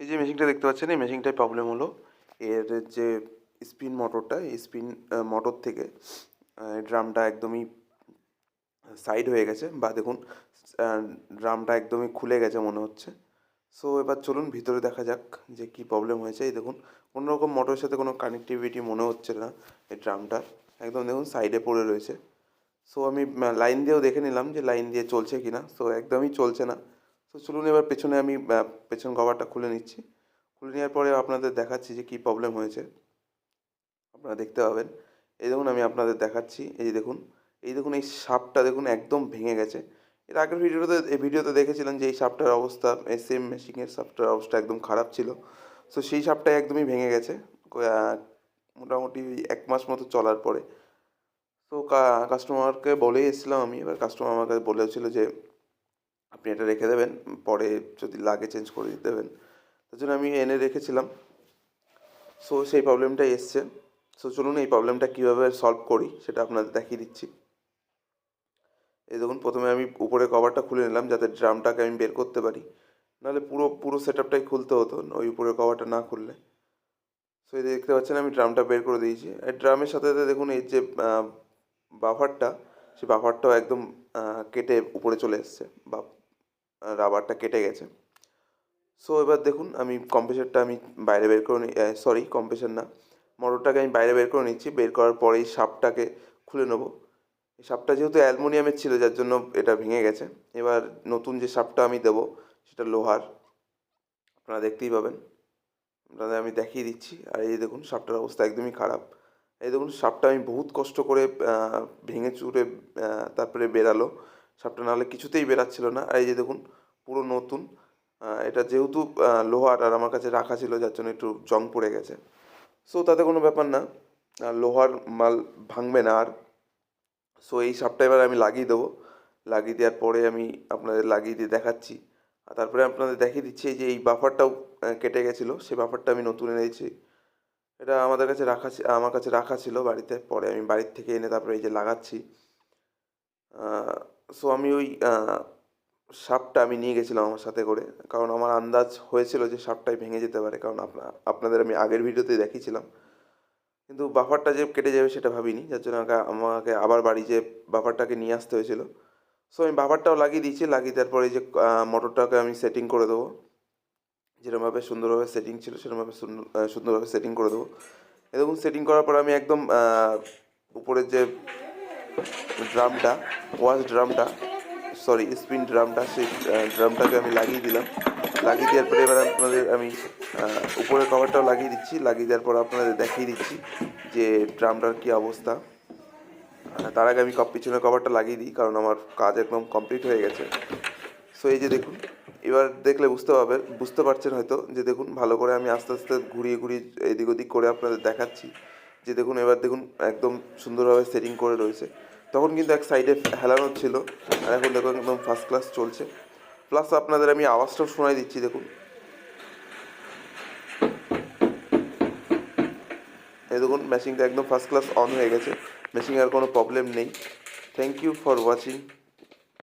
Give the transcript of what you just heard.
এই যে মেশিনটা দেখতে পাচ্ছেন, এই মেশিনটায় প্রবলেম হলো। এর যে স্পিন মোটরটা এই স্পিন মোটর থেকে ড্রামটা একদমই সাইড হয়ে গেছে বা দেখুন ড্রামটা একদমই খুলে গেছে মনে হচ্ছে। সো এবার চলুন ভিতরে দেখা যাক যে কী প্রবলেম হয়েছে। এই দেখুন কোনো রকম মোটরের সাথে কোনো কানেক্টিভিটি মনে হচ্ছে না এই ড্রামটা একদম দেখুন সাইডে পড়ে রয়েছে। সো আমি লাইন দিয়েও দেখে নিলাম যে লাইন দিয়ে চলছে কি না সো একদমই চলছে না। তো চলুন এবার পেছনে আমি পেছন কভারটা খুলে নিচ্ছি। খুলে নেওয়ার পরে আপনাদের দেখাচ্ছি যে কী প্রবলেম হয়েছে। আপনারা দেখতে পাবেন। এই দেখুন, আমি আপনাদের দেখাচ্ছি। এই দেখুন এই দেখুন, এই সাপটা দেখুন একদম ভেঙে গেছে। এর আগের ভিডিওতে, এই ভিডিওতে দেখেছিলাম যে এই সাপটার অবস্থা সেম মেশিনের সাপটার অবস্থা একদম খারাপ ছিল। সো সেই সাপটা একদমই ভেঙে গেছে মোটামুটি এক মাস মতো চলার পরে। তো কাস্টমারকে বলেই এসেছিলাম আমি। এবার কাস্টমার আমাকে বলেছিল যে আপনি এটা রেখে দেবেন, পরে যদি লাগে চেঞ্জ করে দিতে দেবেন। তার জন্য আমি এনে রেখেছিলাম। সো সেই প্রবলেমটাই এসছে। সো চলুন এই প্রবলেমটা কীভাবে সলভ করি, সেটা আপনাদের দেখিয়ে দিচ্ছি। এই দেখুন, প্রথমে আমি উপরে কভারটা খুলে নিলাম, যাতে ড্রামটাকে আমি বের করতে পারি। নাহলে পুরো পুরো সেট আপটাই খুলতে হতো, ওই উপরের কভারটা না খুললে। সো এই দেখতে পাচ্ছেন, আমি ড্রামটা বের করে দিয়েছি। আর ড্রামের সাথে সাথে দেখুন, এই যে বাফারটা সেই বাফারটাও একদম কেটে উপরে চলে এসছে, বা রাবারটা কেটে গেছে। সো এবার দেখুন, আমি কম্প্রেসারটা আমি বাইরে বের করে সরি কম্প্রেসার না মোটরটাকে আমি বাইরে বের করে নিচ্ছি, বের করার পরে এই সাপটাকে খুলে নেব। এই সাপটা যেহেতু অ্যালমোনিয়ামের ছিল, যার জন্য এটা ভেঙে গেছে। এবার নতুন যে সাপটা আমি দেবো, সেটা লোহার। আপনারা দেখতেই পাবেন। আপনাদের আমি দেখিয়ে দিচ্ছি। আর এই দেখুন সাপটার অবস্থা একদমই খারাপ। এই দেখুন সাপটা আমি বহুত কষ্ট করে ভেঙে চুরে তারপরে বেরালো। সাপটা নাহলে কিছুতেই বেরাচ্ছিল না। আর এই যে দেখুন, পুরো নতুন এটা যেহেতু লোহার, আর আমার কাছে রাখা ছিল, যার জন্য একটু জং পড়ে গেছে। সো তাতে কোনো ব্যাপার না লোহার মাল ভাঙবে না আর। সো এই সাপটা এবার আমি লাগিয়ে দেবো। লাগিয়ে দেওয়ার পরে আমি আপনাদের লাগিয়ে দিয়ে দেখাচ্ছি। আর তারপরে আপনাদের দেখিয়ে দিচ্ছি যে এই বাফারটাও কেটে গেছিল। সেই বাফারটা আমি নতুন এনেছি। এটা আমাদের কাছে রাখা আমার কাছে রাখা ছিল বাড়িতে। পরে আমি বাড়ির থেকে এনে তারপরে এই যে লাগাচ্ছি। সো আমি ওই সাপটা আমি নিয়ে গেছিলাম আমার সাথে করে। কারণ আমার আন্দাজ হয়েছিল যে সাপটাই ভেঙে যেতে পারে। কারণ আপনা, আপনাদের আমি আগের ভিডিওতে দেখিয়েছিলাম। কিন্তু বাফারটা যে কেটে যাবে সেটা ভাবিনি। যার জন্য আমাকে আবার বাড়ি যে বাফারটাকে নিয়ে আসতে হয়েছিল। সো আমি বাফারটাও লাগিয়ে দিয়েছি। লাগিয়ে দেওয়ার পরে যে মোটরটাকে আমি সেটিং করে দেবো। যেরকমভাবে সুন্দরভাবে সেটিং ছিল সেরকমভাবে সুন্দর সুন্দরভাবে সেটিং করে দেবো। এ দেখুন সেটিং করার পর আমি একদম উপরের যে ড্রামটা, ওয়াশ ড্রামটা সরি স্পিন ড্রামটা, সেই ড্রামটাকে আমি লাগিয়ে দিলাম। লাগিয়ে দেওয়ার পরে এবার আপনাদের আমি উপরের কভারটাও লাগিয়ে দিচ্ছি। লাগিয়ে দেওয়ার পর আপনাদের দেখিয়ে দিচ্ছি যে ড্রামটার কী অবস্থা। তার আগে আমি পিছনের কভারটা লাগিয়ে দিই, কারণ আমার কাজ একদম কমপ্লিট হয়ে গেছে। সো এই যে দেখুন, এবার দেখলে বুঝতে পারবেন বুঝতে পারছেন হয়তো যে দেখুন, ভালো করে আমি আস্তে আস্তে ঘুরিয়ে ঘুরিয়ে এদিক ওদিক করে আপনাদের দেখাচ্ছি। যে দেখুন, এবার দেখুন একদম সুন্দরভাবে সেটিং করে রয়েছে। তখন কিন্তু এক সাইডে হেলানো ছিল। আর এখন দেখুন একদম ফার্স্ট ক্লাস চলছে। প্লাস আপনাদের আমি আওয়াজটাও শোনাই দিচ্ছি, দেখুন। এই দেখুন মেশিনটা একদম ফার্স্ট ক্লাস অন হয়ে গেছে। মেশিনে আর কোনো প্রবলেম নেই। Thank you for watching